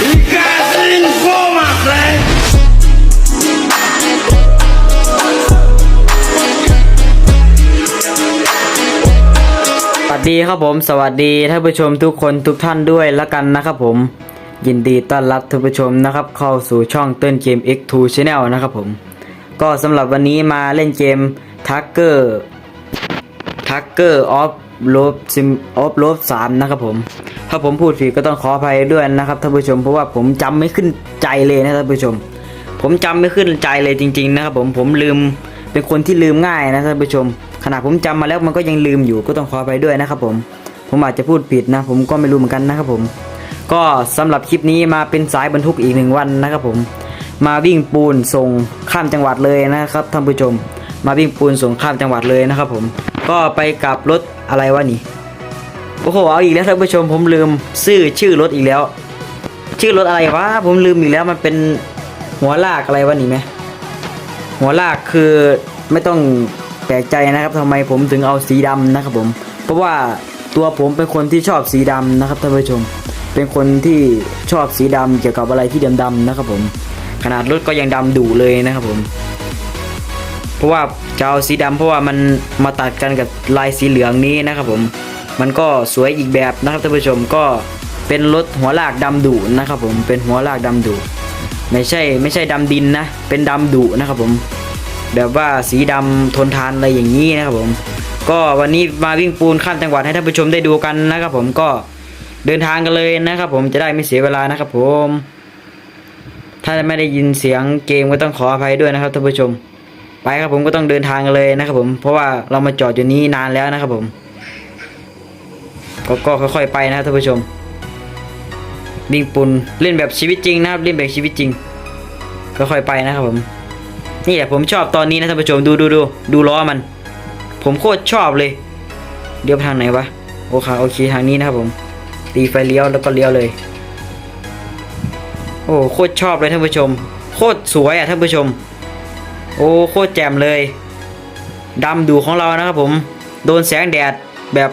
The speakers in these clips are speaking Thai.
You guys in for my friend. สวัสดีครับผม สวัสดีท่านผู้ชมทุกคนทุกท่านด้วยละกันนะครับผม ยินดีต้อนรับท่านผู้ชมนะครับ เข้าสู่ช่องเต้นเกม X2 Channel นะครับผม ก็สำหรับวันนี้มาเล่นเกม Tucker Tucker of Love Sim of Love 3นะครับผม ถ้าผมพูดผิดก็ต้องขออภัยด้วยนะครับท่านผู้ชมเพราะว่าผมจำไม่ขึ้นใจเลยนะท่านผู้ชม ผมจำไม่ขึ้นใจเลยจริง ๆ นะครับผมผมลืมเป็นคนที่ลืมง่ายนะท่านผู้ชมขนาดผมจำมาแล้วมันก็ยังลืมอยู่ก็ต้องขอไปด้วยนะครับผม ผมอาจจะพูดผิดนะ ผมก็ไม่รู้เหมือนกันนะครับผม ก็สำหรับคลิปนี้มาเป็นสายบรรทุกอีกหนึ่งวันนะครับผม มาวิ่งปูนส่งข้ามจังหวัดเลยนะครับท่านผู้ชม มาวิ่งปูนส่งข้ามจังหวัดเลยนะครับผม ก็ไปกับรถอะไรวะนี่โอ้โหเอาอีกแล้วท่านผู้ชมผมลืมชื่อชื่อรถอีกแล้ว ชื่อรถอะไรวะผมลืมอีกแล้วมันเป็นหัวลากอะไรวะนี่ไหมหัวลากคือไม่ต้องแปลกใจนะครับทำไมผมถึงเอาสีดำนะครับผม เพราะว่าตัวผมเป็นคนที่ชอบสีดำนะครับท่านผู้ชม เป็นคนที่ชอบสีดำเกี่ยวกับอะไรที่ดำๆนะครับผม ขนาดรถก็ยังดำดุเลยนะครับผม เพราะว่าจะเอาสีดำเพราะว่ามันมาตัดกันกับลายสีเหลืองนี้นะครับผม มันก็สวยอีกแบบนะครับท่านผู้ชมก็เป็นรถหัวลากดำดุนะครับผมเป็นหัวลากดำดุไม่ใช่ไม่ใช่ดำดินนะ เป็นดำดุนะครับผม แบบว่าสีดำทนทานอะไรอย่างนี้นะครับผม ก็วันนี้มาวิ่งปูนข้ามจังหวัดให้ท่านผู้ชมได้ดูกันนะครับผมก็เดินทางกันเลยนะครับผมจะได้ไม่เสียเวลานะครับผม ถ้าไม่ได้ยินเสียงเกมก็ต้องขออภัยด้วยนะครับท่านผู้ชม ไปครับผมก็ต้องเดินทางกันเลยนะครับผม เพราะว่าเรามาจอดอยู่นี้นานแล้วนะครับผมก็ค่อยๆไปนะท่านผู้ชมวิ่งปูนเล่นแบบชีวิตจริงนะครับเล่นแบบชีวิตจริงก็ค่อยไปนะครับผม นี่แหละผมชอบตอนนี้นะท่านผู้ชมดูดูดูดูล้อมัน ผมโคตรชอบเลยเดี๋ยวทางไหนวะโอเคโอเคทางนี้นะครับผม ตีไฟเลี้ยวแล้วก็เลี้ยวเลย โอ้โคตรชอบเลยท่านผู้ชม โคตรสวยอะท่านผู้ชม โอ้โคตรแจ่มเลยดำดูของเรานะครับผม โดนแสงแดดแบบ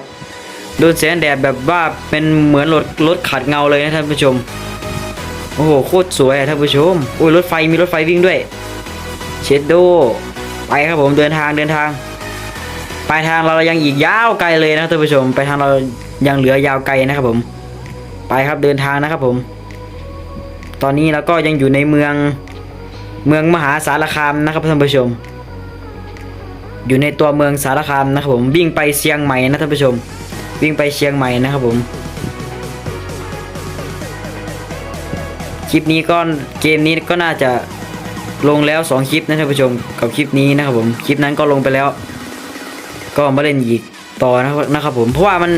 โดนแสงแดดแบบว่าเป็นเหมือนรถรถขัดเงาเลยนะท่านผู้ชม โอ้โหโคตรสวยอะท่านผู้ชมโอ้ยรถไฟมีรถไฟวิ่งด้วย เชดโดไปครับผมเดินทางเดินทางปลายทางเรายังอีกยาวไกลเลยนะท่านผู้ชมไปทางเรายังเหลือยาวไกลนะครับผม ไปครับเดินทางนะครับผม ตอนนี้เราก็ยังอยู่ในเมือง เมืองมหาสารคามนะครับท่านผู้ชม อยู่ในตัวเมืองสารคามนะครับผมวิ่งไปเชียงใหม่นะท่านผู้ชม วิ่งไปเชียงใหม่นะครับผมคลิปนี้ก็เกมนี้ก็น่าจะลงแล้ว 2 คลิปนะท่านผู้ชมกับคลิปนี้นะครับผมคลิปนั้นก็ลงไปแล้ว ก็มาเล่นอีกต่อนะครับนะครับผมเพราะว่ามัน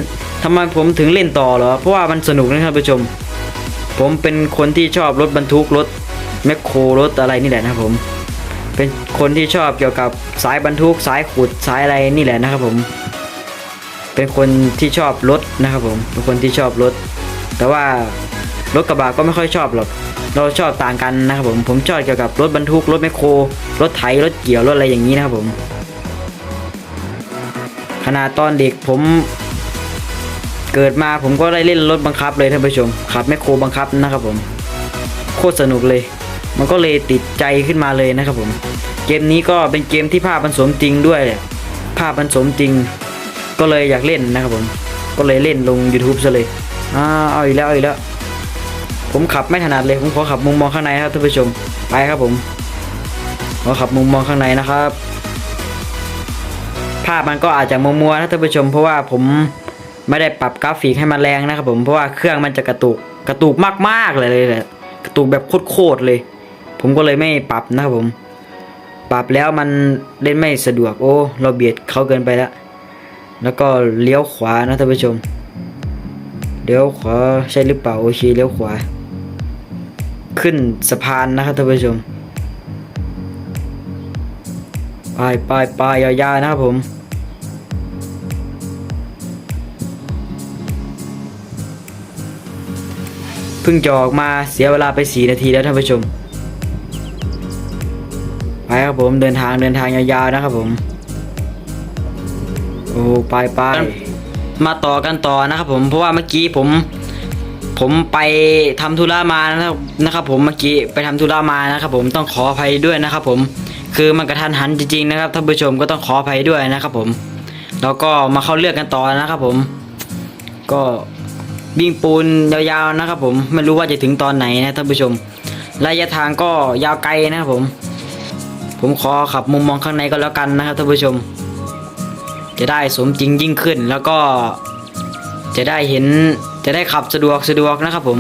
ทำไมผมถึงเล่นต่อเหรอเพราะว่ามันสนุกนะท่านผู้ชม ผมเป็นคนที่ชอบรถบรรทุกรถ แมคโครรถอะไรนี่แหละนะครับผม เป็นคนที่ชอบเกี่ยวกับสายบรรทุกสายขุดสายอะไรนี่แหละนะครับผม เป็นคนที่ชอบรถนะครับผม เป็นคนที่ชอบรถ แต่ว่ารถกระบะก็ไม่ค่อยชอบหรอก เราชอบต่างกันนะครับผม ผมชอบเกี่ยวกับรถบรรทุกรถแมคโครรถไถรถเกี่ยวรถอะไรอย่างนี้นะครับผมขนาดตอนเด็กผมเกิดมาผมก็ได้เล่นรถบังคับเลยท่านผู้ชมขับแมคโครบังคับนะครับผม โคตรสนุกเลย มันก็เลยติดใจขึ้นมาเลยนะครับผม เกมนี้ก็เป็นเกมที่ภาพมันสมจริงด้วยภาพมันสมจริง ก็เลยอยากเล่นนะครับผม ก็เลยเล่นลง YouTube ซะเลยอ้าเอาอีกแล้วเอาอีกแล้ว ผมขับไม่ถนัดเลย ผมขอขับมุมมองข้างในครับท่านผู้ชม ไปครับผม ขอขับมุมมองข้างในนะครับ ภาพมันก็อาจจะมัวๆนะท่านผู้ชม เพราะว่าผมไม่ได้ปรับกราฟิกให้มันแรงนะครับผม เพราะว่าเครื่องมันจะกระตุก กระตุกมากๆเลยเลยกระตุกแบบโคตรๆเลย ผมก็เลยไม่ปรับนะครับผม ปรับแล้วมันเล่นไม่สะดวกโอ้เราเบียดเขาเกินไปแล้วแล้วก็เลี้ยวขวานะท่านผู้ชมเลี้ยวขวาใช่หรือเปล่าโอเคเลี้ยวขวา ขึ้นสะพานนะครับท่านผู้ชมไปไปไปยาวๆนะครับผมเพิ่งจะออกมาเสียเวลาไปสีนาทีแล้วท่านผู้ชม ไปครับผมเดินทางเดินทางยาวๆนะครับผม โอ้ไปไปมาต่อกันต่อนะครับผมเพราะว่าเมื่อกี้ผม ผมไปทำธุระมานะครับนะครับ ผมเมื่อกี้ไปทำธุระมานะครับ ผมต้องขออภัยด้วยนะครับ ผมคือมันกระทันหันจริงๆนะครับท่านผู้ชมก็ต้องขออภัยด้วยนะครับ ผม แล้วก็มาเข้าเรื่องกันต่อนะครับ ผม ก็วิ่งปูนยาวๆนะครับ ผมไม่รู้ว่าจะถึงตอนไหนนะท่านผู้ชม ระยะทางก็ยาวไกลนะครับผม ผมขอขับมุมมองข้างในก็แล้วกันนะครับท่านผู้ชม จะได้สมจริงยิ่งขึ้นแล้วก็ จะได้เห็นจะได้ขับสะดวกสะดวกนะครับผม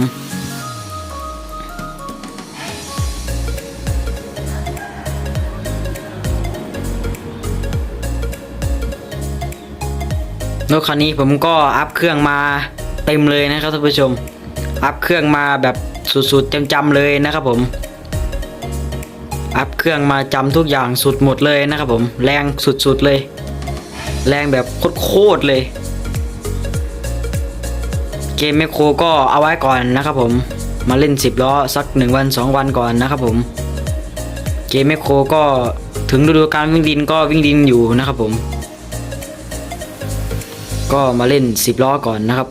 รถคันนี้ผมก็อัพเครื่องมาเต็มเลยนะครับท่านผู้ชม อัพเครื่องมาแบบสุดๆจำๆเลยนะครับผม อัพเครื่องมาจำทุกอย่างสุดหมดเลยนะครับผม แรงสุดๆเลย แรงแบบโคตรๆเลย เกมแมคโครก็เอาไว้ก่อนนะครับผม มาเล่น 10 ล้อสัก 1 วัน 2 วันก่อนนะครับผม เกมแมคโครก็ถึงฤดูกาลวิ่งดินก็วิ่งดินอยู่นะครับผม ก็มาเล่น 10 ล้อก่อนนะครับ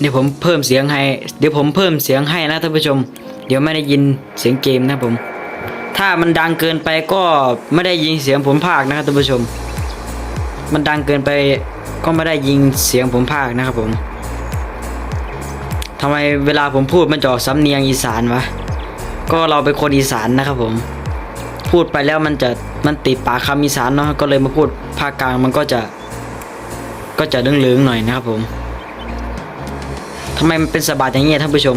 เดี๋ยวผมเพิ่มเสียงให้ เดี๋ยวผมเพิ่มเสียงให้นะท่านผู้ชม เดี๋ยวไม่ได้ยินเสียงเกมนะผม ถ้ามันดังเกินไปก็ไม่ได้ยินเสียงผมพากนะครับท่านผู้ชม มันดังเกินไปก็ไม่ได้ยินเสียงผมพากนะครับผมทำไมเวลาผมพูดมันจะออกสำเนียงอีสานวะ ก็เราเป็นคนอีสานนะครับผม พูดไปแล้วมันจะมันติดปากคำอีสานเนาะ ก็เลยมาพูดภาคกลางมันก็จะ ก็จะเลื่องๆหน่อยนะครับผม ทำไมมันเป็นสะบัดอย่างเงี้ยท่านผู้ชม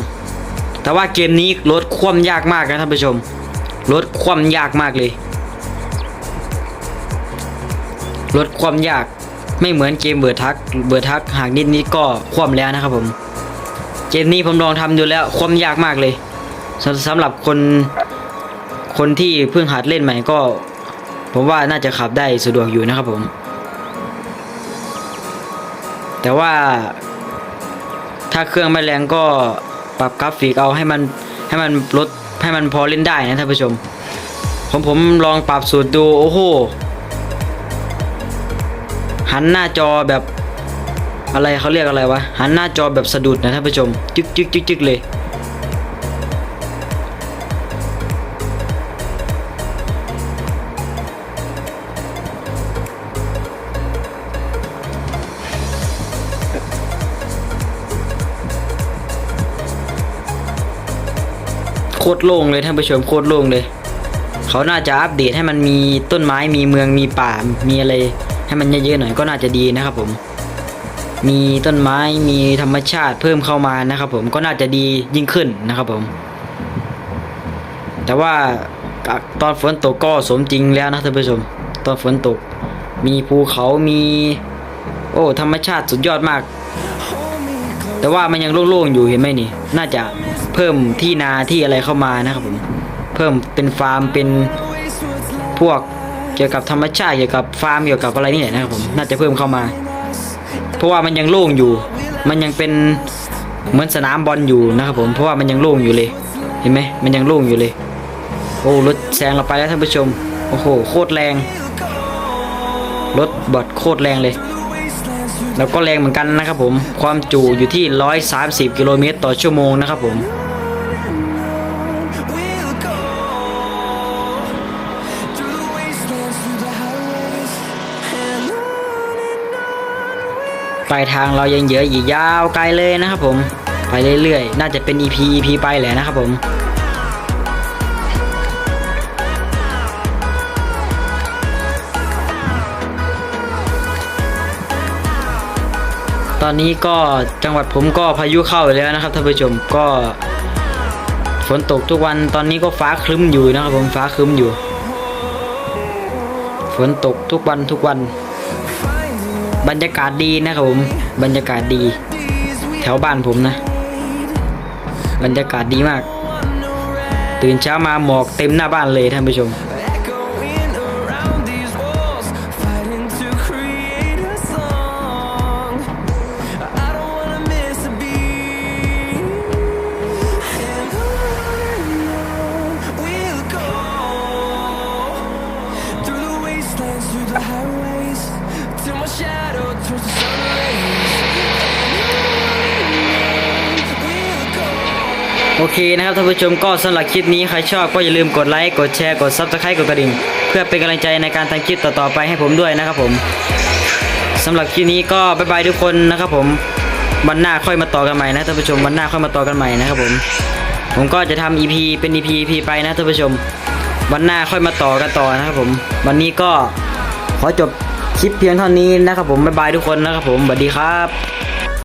แต่ว่าเกมนี้ลดความยากมากนะท่านผู้ชมลดความยากมากเลยลดความยากไม่เหมือนเกมเบิร์ทักเบิร์ทักหากนิดนิดก็ความแล้วนะครับผมเกมนี้ผมลองทำดูแล้วความยากมากเลยสำสำหรับคนคนที่เพิ่งหัดเล่นใหม่ก็ ผมว่าน่าจะขับได้สะดวกอยู่นะครับผม แต่ว่า ถ้าเครื่องไม่แรงก็ปรับกราฟิกเอาให้มันให้มันลดให้มันพอเล่นได้นะท่านผู้ชม ผมผมลองปรับสูตรดูโอ้โหหันหน้าจอแบบอะไรเขาเรียกอะไรวะหันหน้าจอแบบสะดุดนะท่านผู้ชมจึกจึกจึกจึกเลย ตรโล่งเลยท่านผู้ชมโคตรโล่งเลย เขาน่าจะอัปเดตให้มันมีต้นไม้มีเมืองมีป่ามีอะไร ให้มันเยอะๆหน่อยก็น่าจะดีนะครับผม มีต้นไม้มีธรรมชาติเพิ่มเข้ามานะครับผมก็น่าจะดียิ่งขึ้นนะครับผม แต่ว่าตอนฝนตกก็สมจริงแล้วนะท่านผู้ชม ตอนฝนตก มีภูเขามี โอ้ธรรมชาติสุดยอดมาก แต่ว่ามันยังโล่งๆอยู่เห็นไหมนี่ น่าจะเพิ่มที่นาที่อะไรเข้ามานะครับผม เพิ่มเป็นฟาร์มเป็นพวกเกี่ยวกับธรรมชาติเกี่ยวกับฟาร์มเกี่ยวกับอะไรนี่แหละนะครับผมน่าจะเพิ่มเข้ามา เพราะว่ามันยังโล่งอยู่ มันยังเป็นเหมือนสนามบอลอยู่นะครับผมเพราะว่ามันยังโล่งอยู่เลย เห็นไหมมันยังโล่งอยู่เลย โอ้รถแซงเราไปแล้วท่านผู้ชมโอ้โหโคตรแรงรถบอดโคตรแรงเลย แล้วก็แรงเหมือนกันนะครับผม ความจุอยู่ที่ 130 กิโลเมตรต่อชั่วโมงนะครับผมปลายทางเรายังเหลืออีกยาวไกลเลยนะครับผม ไปเรื่อยๆ น่าจะเป็น EP EP ไปแหละนะครับผม ตอนนี้ก็จังหวัดผมก็พายุเข้าแล้วนะครับท่านผู้ชมก็ฝนตกทุกวันตอนนี้ก็ฟ้าครึ้มอยู่นะครับผมฟ้าครึ้มอยู่ ฝนตกทุกวันทุกวัน บรรยากาศดีนะครับผมบรรยากาศดี แถวบ้านผมนะ บรรยากาศดีมาก ตื่นเช้ามาหมอกเต็มหน้าบ้านเลยท่านผู้ชม โอเคนะครับท่านผู้ชมก็สำหรับคลิปนี้ใครชอบก็อย่าลืมกดไลค์กดแชร์กด Subscribe กดกระดิ่ง เพื่อเป็นกำลังใจในการทำคลิปต่อๆไปให้ผมด้วยนะครับผมสำหรับคลิปนี้ก็บ๊ายบายทุกคนนะครับผมวันหน้าค่อยมาต่อกันใหม่นะท่านผู้ชมวันหน้าค่อยมาต่อกันใหม่นะครับผม ผมก็จะทำ EP เป็น EP EP ไปนะท่านผู้ชม วันหน้าค่อยมาต่อกันต่อนะครับผม วันนี้ก็ขอจบคลิปเพียงเท่านี้นะครับผมบ๊ายบายทุกคนนะครับผมสวัสดีครับ